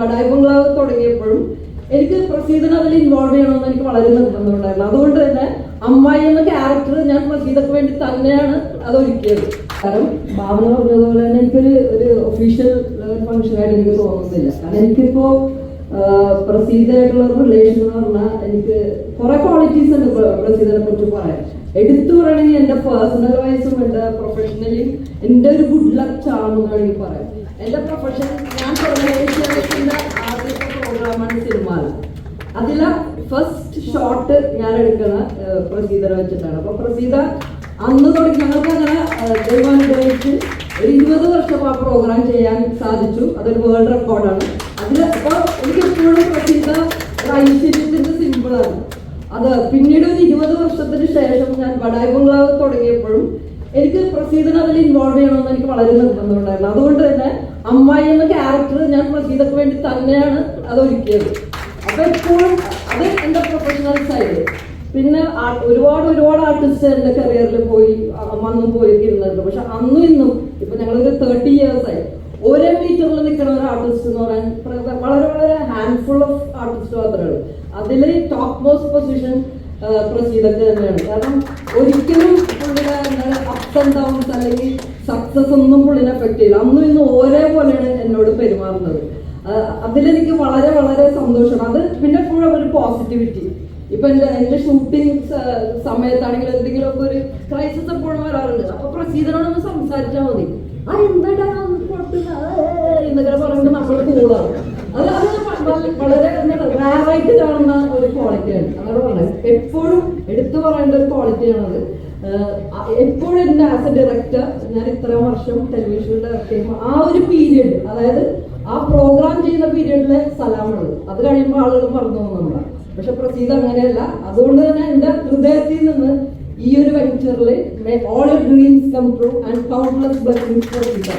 കടായി ബംഗ്ലാവ് തുടങ്ങിയപ്പോഴും എനിക്ക് പ്രസീതനെ അതിൽ ഇൻവോൾവ് ചെയ്യണമെന്ന് എനിക്ക് വളരെ നിർബന്ധമുണ്ടായിരുന്നു. അതുകൊണ്ട് തന്നെ അമ്മായി എന്ന ക്യാരക്ടർ ഞാൻ പ്രസീതക്ക് വേണ്ടി തന്നെയാണ് അത് ഒരുക്കിയത്. കാരണം ഭാവന പറഞ്ഞതുപോലെ തന്നെ എനിക്കൊരു ഒരു ഒഫീഷ്യൽ ഫംഗ്ഷനായിട്ട് എനിക്ക് തോന്നുന്നില്ല. കാരണം എനിക്കിപ്പോ പ്രസീതയായിട്ടുള്ള ഒരു റിലേഷൻ എന്ന് പറഞ്ഞാൽ എനിക്ക് കുറെ ക്വാളിറ്റീസ് ഉണ്ട് പ്ര- പ്രസീതനെ കുറിച്ച് പറയാൻ. എടുത്തു പറയണമെങ്കിൽ എന്റെ പേഴ്സണൽ വൈസും എന്റെ പ്രൊഫഷണലി എന്റെ ഒരു ഗുഡ് ലക്ക് ചാണെന്ന് വേണമെങ്കിൽ പറയാം എന്റെ പ്രൊഫഷൻ ഞാൻ അതിലെ ഫസ്റ്റ് ഷോട്ട് ഞാൻ എടുക്കുന്ന പ്രസീതനെ വെച്ചിട്ടാണ്. അപ്പൊ പ്രസീത അന്ന് തുടങ്ങി ഞങ്ങൾക്ക് അങ്ങനെ ദൈവാനുഗ്രഹിച്ച് ഒരു ഇരുപത് വർഷം ആ പ്രോഗ്രാം ചെയ്യാൻ സാധിച്ചു. അതൊരു വേൾഡ് റെക്കോർഡാണ് അതിൽ അപ്പോൾ എനിക്ക് എപ്പോഴും പ്രസീത ഐശ്വര്യത്തിന്റെ സിമ്പിളാണ് അത് പിന്നീട് ഒരു ഇരുപത് വർഷത്തിന് ശേഷം ഞാൻ ബംഗ്ലാവ് തുടങ്ങിയപ്പോഴും എനിക്ക് പ്രസീതന അതിൽ ഇൻവോൾവ് ചെയ്യണമെന്ന് എനിക്ക് വളരെ നിർബന്ധമുണ്ടായിരുന്നു അതുകൊണ്ട് തന്നെ അമ്മായി എന്ന ക്യാരക്ടർ ഞാൻ പ്രസീതക്ക് വേണ്ടി തന്നെയാണ് അത് ഒരുക്കിയത്. അപ്പൊ എപ്പോഴും അത് എന്റെ പ്രൊഫഷണൽ സൈഡ് പിന്നെ ഒരുപാട് ഒരുപാട് ആർട്ടിസ്റ്റ് എന്റെ കരിയറിൽ പോയി വന്നു വന്നും പോയി ഇരുന്നിട്ടുണ്ട് പക്ഷെ അന്നും ഇന്നും ഇപ്പൊ ഞങ്ങളൊരു തേർട്ടി ഇയേഴ്സ് ആയി. ഒരേ മീറ്ററിൽ നിൽക്കുന്ന ഒരു ആർട്ടിസ്റ്റ് എന്ന് പറയാൻ വളരെ വളരെ ഹാൻഡ്ഫുൾ ഓഫ് ആർട്ടിസ്റ്റ് മാത്രമേ ഉള്ളൂ. അതിൽ ടോപ്പ് മോസ്റ്റ് പൊസിഷൻ പ്രസീതൊക്കെ തന്നെയാണ്. കാരണം ഒരിക്കലും പുള്ളിയുടെ അപ്സ് ആൻഡ് ഡൗൺസ് അല്ലെങ്കിൽ സക്സസ് ഒന്നും പുള്ളിനെ അഫക്ട് ചെയ്യില്ല. അന്നും ഇന്നും ഒരേപോലെയാണ് എന്നോട് പെരുമാറുന്നത്. അതിലെനിക്ക് വളരെ വളരെ സന്തോഷമാണ്. അത് പിന്നെ ഫുൾ ഒരു പോസിറ്റിവിറ്റി ഇപ്പൊ എന്റെ എന്റെ ഷൂട്ടിംഗ് സമയത്താണെങ്കിൽ എന്തെങ്കിലും ഒക്കെ ഒരു ക്രൈസിസ് എപ്പോഴും വരാറുണ്ട്. അപ്പൊ പ്രസീതനോടൊന്ന് സംസാരിച്ചാൽ മതി. ആ എന്താടാ എന്നൊക്കെ പറയുമ്പോൾ നമ്മൾ കൂളാണ് അത് വളരെ റാറായിട്ട് കാണുന്ന ഒരു ക്വാളിറ്റിയാണ് അതാണ് പറഞ്ഞത്. എപ്പോഴും എടുത്തു പറയേണ്ട ഒരു ക്വാളിറ്റിയാണത് എപ്പോഴും എന്റെ ആസ് എ ഡയറക്ടർ ഞാൻ ഇത്രയും വർഷം ടെലിവിഷനിൽ ഡയറക്ട് ചെയ്യുമ്പോൾ ആ ഒരു പീരിയഡ് അതായത് പീരിയഡിലെ അത് കഴിയുമ്പോൾ ആളുകൾ പറഞ്ഞു പോകുന്നുണ്ട് പക്ഷെ പ്രസീത അങ്ങനെയല്ല. അതുകൊണ്ട് തന്നെ എന്റെ ഹൃദയത്തിൽ നിന്ന് ഈ ഒരു വെഞ്ചറിൽ all dreams come true and countless blessings Praseetha